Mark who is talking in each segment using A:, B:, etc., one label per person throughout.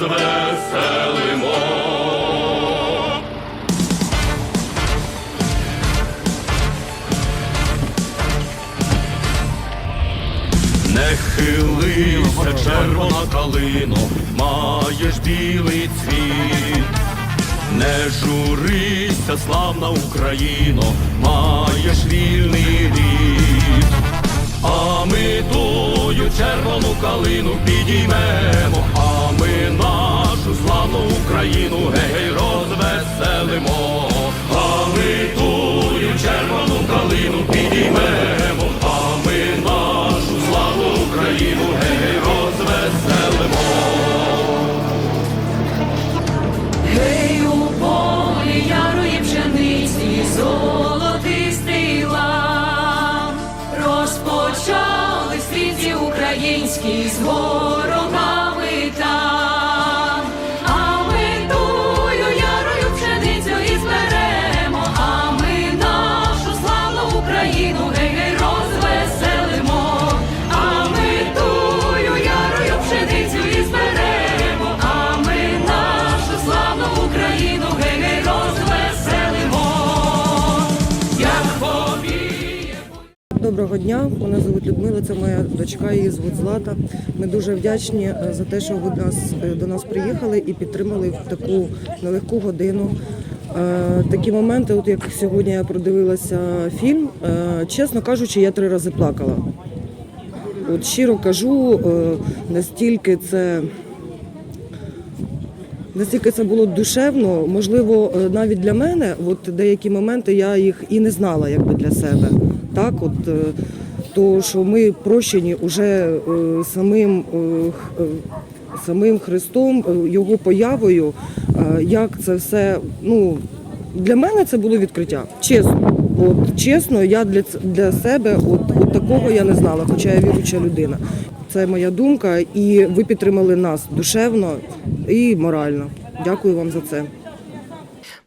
A: Розвеселимо. Не хилися, червона калино, маєш білий цвіт. Не журися, славна Україно, маєш вільний рід. Червону калину підіймемо, а ми нашу славну Україну гей розвеселимо.
B: Українські з
C: Доброго дня, мене звуть Людмила, це моя дочка, її звуть Злата. Ми дуже вдячні е, за те, що ви нас, е, до нас приїхали і підтримали в таку нелегку годину. Е, Такі моменти, от як сьогодні я продивилася фільм, чесно кажучи, я три рази плакала. От щиро кажу, настільки це. Настільки це було душевно, можливо, навіть для мене, от деякі моменти я їх і не знала якби для себе. Так, от е, то, що ми прощені уже е, самим, е, самим Христом, його появою, як це все, ну для мене це було відкриття. Чесно. От чесно, я для, для себе от, от такого я не знала, хоча я віруюча людина. Це моя думка, і ви підтримали нас душевно і морально. Дякую вам за це.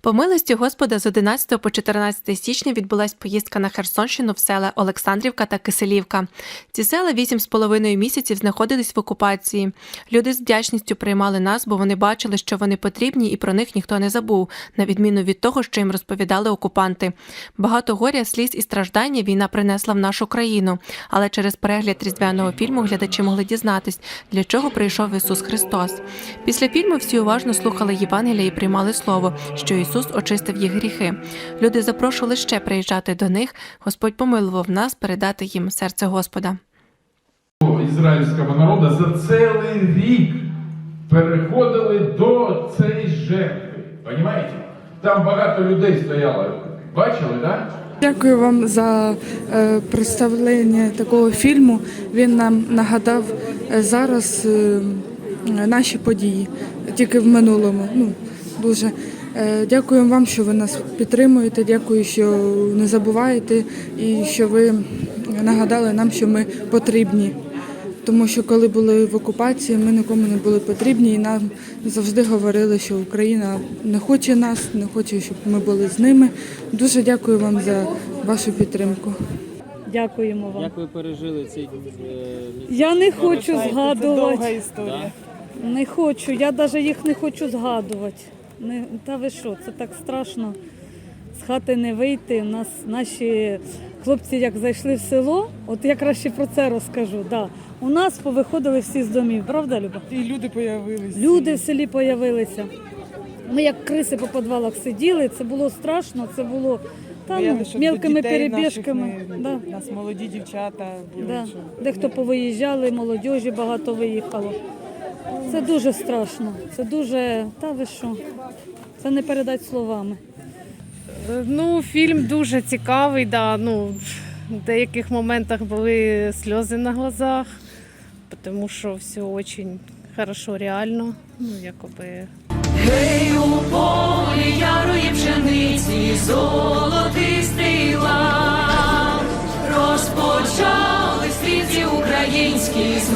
D: По милості Господа з 11 по 14 січня відбулась поїздка на Херсонщину в села Олександрівка та Киселівка. Ці села вісім з половиною місяців знаходились в окупації. Люди з вдячністю приймали нас, бо вони бачили, що вони потрібні, і про них ніхто не забув, на відміну від того, що їм розповідали окупанти. Багато горя, сліз і страждання війна принесла в нашу країну. Але через перегляд різдвяного фільму глядачі могли дізнатись, для чого прийшов Ісус Христос. Після фільму всі уважно слухали Євангелія і приймали слово, що Ісус очистив їх гріхи. Люди запрошували ще приїжджати до них. Господь помилував нас передати їм серце Господа.
E: ізраїльського народу за цілий рік переходили до цієї жертви. Понимаете? Там багато людей стояло. Бачили, так? Да?
F: Дякую вам за е, представлення такого фільму. Він нам нагадав е, зараз е, наші події, тільки в минулому. Ну, дуже е, дякуємо вам, що ви нас підтримуєте. Дякую, що не забуваєте і що ви нагадали нам, що ми потрібні. Тому що коли були в окупації, ми нікому не були потрібні, і нам завжди говорили, що Україна не хоче нас, не хоче, щоб ми були з ними. Дуже дякую вам за вашу підтримку.
G: Дякуємо вам.
H: Як ви пережили цей е, місяць?
G: Я не хочу згадувати.
I: Довга історія.
G: Не хочу. Я навіть їх не хочу згадувати. Не, та ви що, це так страшно. З хати не вийти. У нас наші хлопці, як зайшли в село, от я краще про це розкажу. Да. У нас повиходили всі з домів, правда, Люба?
I: І люди появилися.
G: Люди в селі появилися. Ми як криси по підвалах сиділи, це було страшно, це було та, ну, мілкими
I: дітей наших
G: перебіжками.
I: не-
G: Да.
I: У нас молоді дівчата були.
G: Да.
I: що-
G: Дехто повиїжджали, молодіжі багато виїхало. Це дуже страшно. Це дуже. Та ви що? Це не передати словами.
I: Е, Ну, фільм дуже цікавий, да. ну, в деяких моментах були сльози на глазах, тому що все дуже хорошо, реально. Ну, якоби
B: Гей, у полі ярої пшениці, золотистий лав, розпочали стрільці українські з